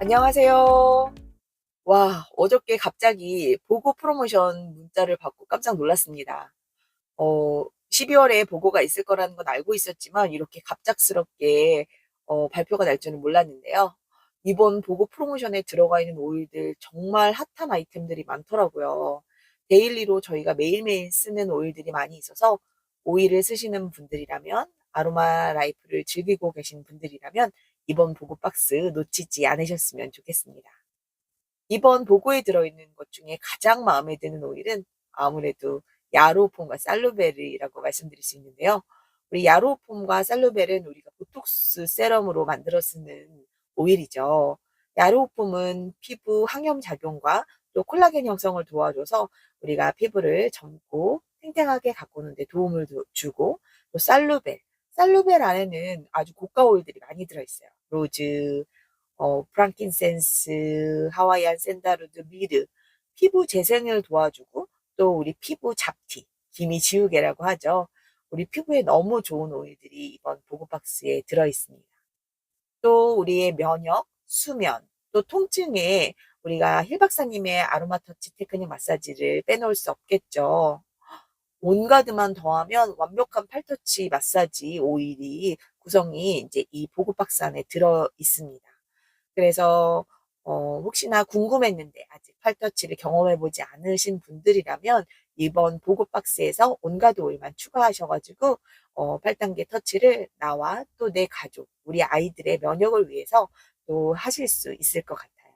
안녕하세요. 와, 어저께 갑자기 보고 프로모션 문자를 받고 깜짝 놀랐습니다. 어, 12월에 보고가 있을 거라는 건 알고 있었지만 이렇게 갑작스럽게 어, 발표가 날 줄은 몰랐는데요. 이번 보고 프로모션에 들어가 있는 오일들 정말 핫한 아이템들이 많더라고요. 데일리로 저희가 매일매일 쓰는 오일들이 많이 있어서 오일을 쓰시는 분들이라면 아로마 라이프를 즐기고 계신 분들이라면 이번 보고 박스 놓치지 않으셨으면 좋겠습니다. 이번 보고에 들어있는 것 중에 가장 마음에 드는 오일은 아무래도 야로폼과 살루베르라고 말씀드릴 수 있는데요. 우리 야로폼과 살루베르는 우리가 보톡스 세럼으로 만들어 쓰는 오일이죠. 야로폼은 피부 항염 작용과 또 콜라겐 형성을 도와줘서 우리가 피부를 젊고 탱탱하게 가꾸는 데 도움을 주고 또 살루벨, 살루벨 안에는 아주 고가 오일들이 많이 들어있어요. 로즈, 어, 프랑킨센스, 하와이안 샌다루드, 미르, 피부 재생을 도와주고 또 우리 피부 잡티, 기미 지우개라고 하죠. 우리 피부에 너무 좋은 오일들이 이번 보고박스에 들어있습니다. 또 우리의 면역, 수면, 또 통증에 우리가 힐 박사님의 아로마 터치 테크닉 마사지를 빼놓을 수 없겠죠. 온가드만 더하면 완벽한 팔터치 마사지 오일이 구성이 이제 이 보고 박스 안에 들어 있습니다. 그래서 어, 혹시나 궁금했는데 아직 팔터치를 경험해 보지 않으신 분들이라면 이번 보고 박스에서 온가드 오일만 추가하셔가지고 어, 8단계 터치를 나와 또 내 가족, 우리 아이들의 면역을 위해서 또 하실 수 있을 것 같아요.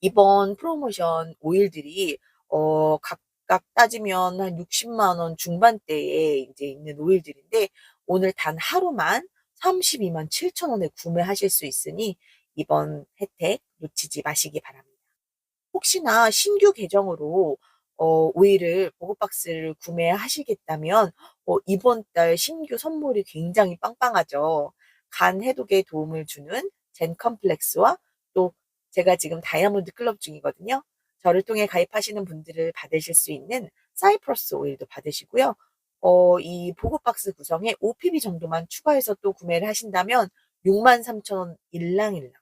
이번 프로모션 오일들이 어, 각 각 따지면 한 60만 원 중반대에 이제 있는 오일들인데 오늘 단 하루만 32만 7천 원에 구매하실 수 있으니 이번 혜택 놓치지 마시기 바랍니다. 혹시나 신규 계정으로 어, 오일을 보급박스를 구매하시겠다면 어, 이번 달 신규 선물이 굉장히 빵빵하죠. 간 해독에 도움을 주는 젠 컴플렉스와 또 제가 지금 다이아몬드 클럽 중이거든요. 저를 통해 가입하시는 분들을 받으실 수 있는 사이프러스 오일도 받으시고요. 어, 이 보급 박스 구성에 OPB 정도만 추가해서 또 구매를 하신다면 63,000원 일랑일랑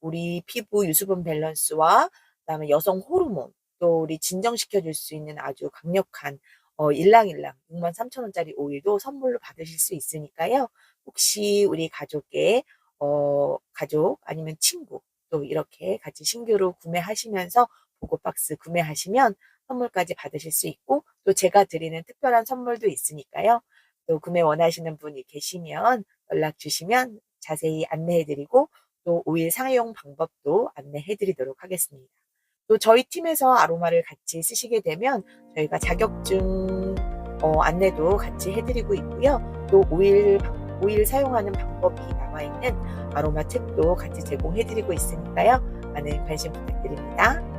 우리 피부 유수분 밸런스와 그다음에 여성 호르몬 또 우리 진정시켜 줄 수 있는 아주 강력한 어, 일랑일랑 63,000원짜리 오일도 선물로 받으실 수 있으니까요. 혹시 우리 가족의 어, 가족 아니면 친구 또 이렇게 같이 신규로 구매하시면서 보고 박스 구매하시면 선물까지 받으실 수 있고 또 제가 드리는 특별한 선물도 있으니까요. 또 구매 원하시는 분이 계시면 연락 주시면 자세히 안내해 드리고 또 오일 사용 방법도 안내해 드리도록 하겠습니다. 또 저희 팀에서 아로마를 같이 쓰시게 되면 저희가 자격증 어, 안내도 같이 해드리고 있고요. 또 오일 오일 사용하는 방법이 나와 있는 아로마 책도 같이 제공해드리고 있으니까요. 많은 관심 부탁드립니다.